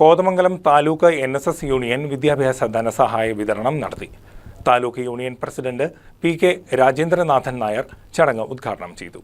Kothamangalam taluk N S S union വിദ്യാഭ്യാസ ധനസഹായ വിതരണം നടത്തി. Taluk union president P K Rajendranathan Nair ചടങ്ങ് ഉദ്ഘാടനം ചെയ്തു.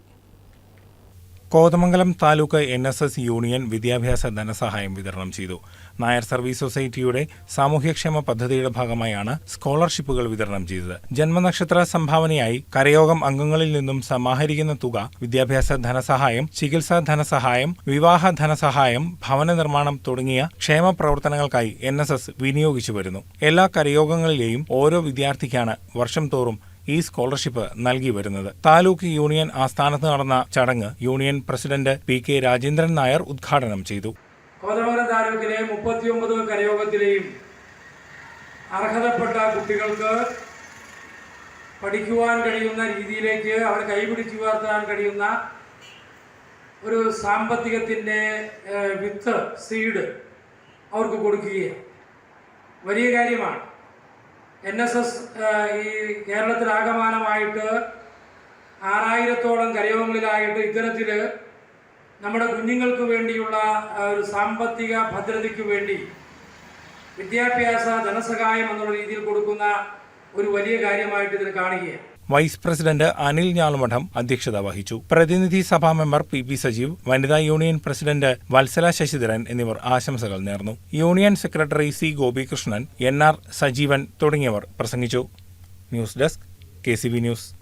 Kothamangalam taluk N S S union വിദ്യാഭ്യാസ ധനസഹായം വിതരണം ചെയ്തു. നായർ സർവീസ് സൊസൈറ്റിയുടെ സാമൂഹ്യക്ഷേമ പദ്ധതിയുടെ ഭാഗമായാണ് സ്കോളർഷിപ്പുകൾ വിതരണം ചെയ്തത്. ജന്മനക്ഷത്ര സംഭാവനയായി കരയോഗം അംഗങ്ങളിൽ നിന്നും സമാഹരിക്കുന്ന തുക വിദ്യാഭ്യാസ ധനസഹായം ചികിത്സാ ധനസഹായം വിവാഹ ധനസഹായം ഭവന നിർമ്മാണം തുടങ്ങിയ ക്ഷേമ പ്രവർത്തനങ്ങൾക്കായി എൻ വിനിയോഗിച്ചു വരുന്നു. എല്ലാ കരയോഗങ്ങളിലെയും ഓരോ വിദ്യാർത്ഥിക്കാണ് വർഷം തോറും ഈ സ്കോളർഷിപ്പ് നൽകി വരുന്നത്. താലൂക്ക് യൂണിയൻ ആസ്ഥാനത്ത് നടന്ന ചടങ്ങ് union president P K Rajendran Nair ഉദ്ഘാടനം ചെയ്തു. കോതമംഗലം താലൂക്കിലെ അർഹതപ്പെട്ട കുട്ടികൾക്ക് പഠിക്കുവാൻ കഴിയുന്ന രീതിയിലേക്ക് അവർ കൈപിടിച്ചു ഉയർത്താൻ കഴിയുന്ന ഒരു സാമ്പത്തികത്തിന്റെ വിത്ത് സീഡ് അവർക്ക് കൊടുക്കുകയാണ്. വലിയ കാര്യമാണ്. എൻ എസ് എസ് ഈ കേരളത്തിലാകമാനമായിട്ട് ആറായിരത്തോളം കരയോഗങ്ങളിലായിട്ട് ഇത്തരത്തിൽ നമ്മുടെ കുഞ്ഞുങ്ങൾക്ക് വേണ്ടിയുള്ള ഒരു സാമ്പത്തിക ഭദ്രതയ്ക്ക് വേണ്ടി വിദ്യാഭ്യാസ ധനസഹായം എന്നുള്ള രീതിയിൽ കൊടുക്കുന്ന ഒരു വലിയ കാര്യമായിട്ട് ഇതിൽ കാണുകയാണ്. വൈസ് പ്രസിഡന്റ് അനിൽ ഞാളുമഠം അധ്യക്ഷത വഹിച്ചു. പ്രതിനിധി സഭാ മെമ്പർ പി പി സജീവ് വനിതാ യൂണിയൻ പ്രസിഡന്റ് വത്സല ശശിധരൻ എന്നിവർ ആശംസകൾ നേർന്നു. Union secretary C Gopikrishnan N R Sajeevan തുടങ്ങിയവർ പ്രസംഗിച്ചു. News desk K news.